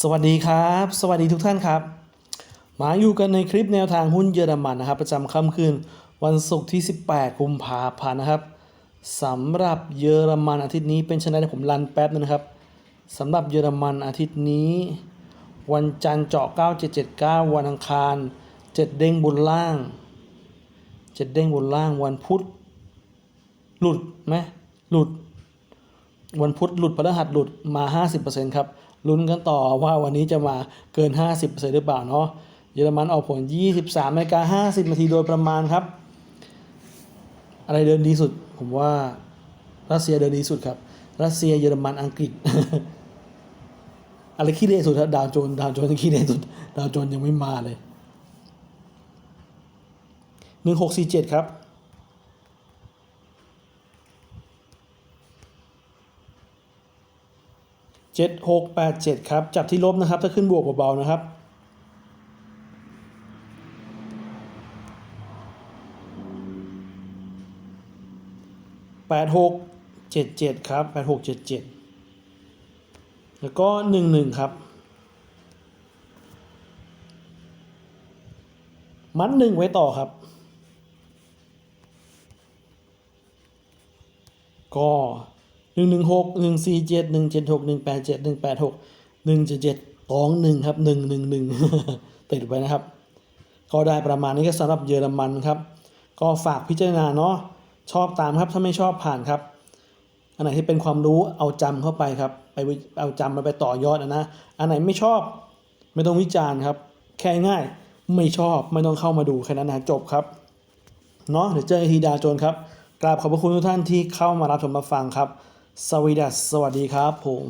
สวัสดีครับ สวัสดีทุกท่านครับ มาอยู่กันในคลิปแนวทางหุ้นเยอรมันนะครับ ประจำค่ำคืนวันศุกร์ที่ 18 กุมภาพันธ์นะครับสำหรับเยอรมันอาทิตย์นี้เป็นชนะที่ผมรันแป๊บนึงนะครับสำหรับเยอรมันอาทิตย์นี้ วันจันทร์เจาะ 9779 วันอังคาร 7 เด้งบนล่าง 7 เด้งบนล่างวันพุธหลุดไหมหลุด วันพุธหลุดพฤหัสหลุดมา 50%ครับลุ้นกันต่อว่าวันนี้จะมาเกิน 50%หรือเปล่าเนาะเยอรมันออกผล 23นาฬิกา50 นาทีโดยประมาณครับ อะไรเดินดีสุด ผมว่ารัสเซียเดินดีสุดครับ รัสเซียเยอรมันอังกฤษ อะไรขี้เละสุดครับดาวโจนส์ดาวโจนส์ขี้เละสุด ดาวโจนส์ยังไม่มาเลยหนึ่งหกสี่เจ็ดครับ เจ็ดหกแปดเจ็ดครับ จับที่ลบนะครับ ถ้าขึ้นบวกเบาๆนะครับ แปดหกเจ็ดเจ็ดครับแปดหกเจ็ดเจ็ดแล้วก็หนึ่งหนึ่งครับ มัดหนึ่งไว้ต่อครับ ก็ หนึ่งหนึ่งหกหนึ่งสี่เจ็ดหนึ่งเจ็ดหกหนึ่งแปดเจ็ดหนึ่งแปดหกหนึ่งเจ็ดเจ็ดตองหนึ่งครับหนึ่งหนึ่งหนึ่งติดไปนะครับ ก็ได้ประมาณนี้ก็สำหรับเยอรมันครับ ก็ฝากพิจารณาเนาะชอบตามครับถ้าไม่ชอบผ่านครับ อันไหนที่เป็นความรู้เอาจำเข้าไปครับ ไปเอาจำมาไปต่อยอดนะนะอันไหนไม่ชอบไม่ต้องวิจารณ์ครับ แค่ง่ายไม่ชอบไม่ต้องเข้ามาดูแค่นั้นนะจบครับเนาะเดี๋ยวเจอทีดาโจนครับกราบขอบพระคุณทุกท่านที่เข้ามารับชมรับฟังครับ สวีดัสสวัสดีครับผม